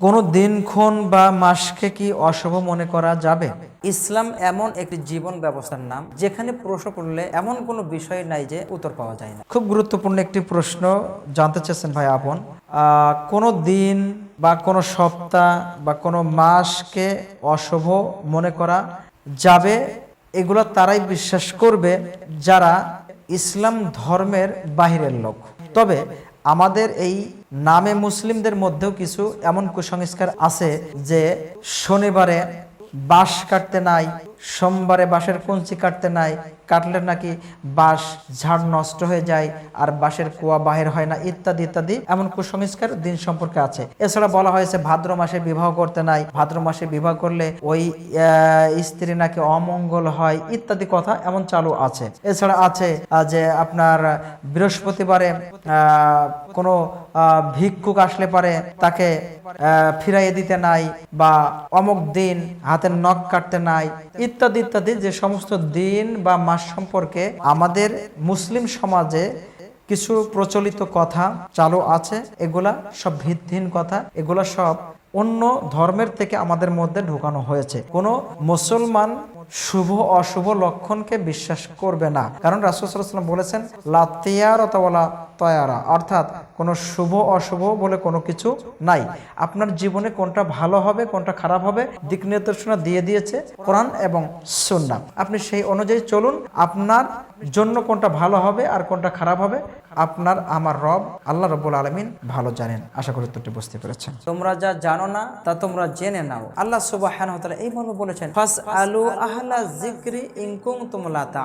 কোনো দিনক্ষণ বা মাসকে কি অশুভ মনে করা যাবে? ইসলাম এমন একটি জীবন ব্যবস্থার নাম যেখানে প্রশ্ন করলে এমন কোনো বিষয় নাই যে উত্তর পাওয়া যায় না। খুব গুরুত্বপূর্ণ একটি প্রশ্ন জানতে চাচ্ছেন ভাই আপন। আহ, কোনো দিন বা কোনো সপ্তাহ বা কোনো মাসকে অশুভ মনে করা যাবে? এগুলো তারাই বিশ্বাস করবে যারা ইসলাম ধর্মের বাহিরের লোক। তবে আমাদের এই নামে মুসলিমদের মধ্যেও কিছু এমন কুসংস্কার আছে যে শনিবারে বাস কাটতে নাই সোমবারে বাঁশের কঞ্চি কাটতে নাই, কাটলে নাকি বাঁশ ঝাড় নষ্ট হয়ে যায় আর বাঁশের কুয়া বাহির হয় না, ইত্যাদি ইত্যাদি। এমন কুসংস্কার দিন সম্পর্কে আছে। এছাড়া বলা হয়েছে, ভাদ্র মাসে বিবাহ করতে নাই। ভাদ্র মাসে বিবাহ করলে ওই স্ত্রী নাকি অমঙ্গল হয়, ইত্যাদি কথা এমন চালু আছে। এছাড়া আছে যে আপনার বৃহস্পতিবারে কোনো ভিক্ষুক আসলে পারে, তাকে ফিরাইয়ে দিতে নাই বা অমুক দিন হাতের নখ কাটতে নাই ইত্যাদি ইত্যাদি যে সমস্ত দিন বা মাস সম্পর্কে আমাদের মুসলিম সমাজে কিছু প্রচলিত কথা চালু আছে, এগুলা সব ভিত্তিহীন কথা, এগুলা সব অন্য ধর্মের থেকে আমাদের মধ্যে ঢোকানো হয়েছে। কোনো মুসলমান শুভ অশুভ লক্ষণকে বিশ্বাস করবে না। কারণ রাসুসাল্লাম বলেছেন লাতিয়ার অথবা তয়ারা অর্থাৎ কোনো শুভ অশুভ বলে কোনো কিছু নাই। আপনার জীবনে কোনটা ভালো হবে, কোনটা খারাপ হবে, দিক নির্দেশনা দিয়ে দিয়েছে কোরআন এবং সুন্না আপনি সেই অনুযায়ী চলুন, আপনার জন্য কোনটা ভালো হবে আর কোনটা খারাপ হবে, আপনার, আমার রব আল্লাহ রব্বুল আলমিন ভালো জানেন। আশা করি উত্তরটি বুঝতে পেরেছেন। তোমরা যা জানো না, তা তোমরা জেনে নাও। আল্লাহ সুবাহ এই এইভাবে বলেছেন ফাস আলু আহলা জিক্রি ইংকুং তুমলা তা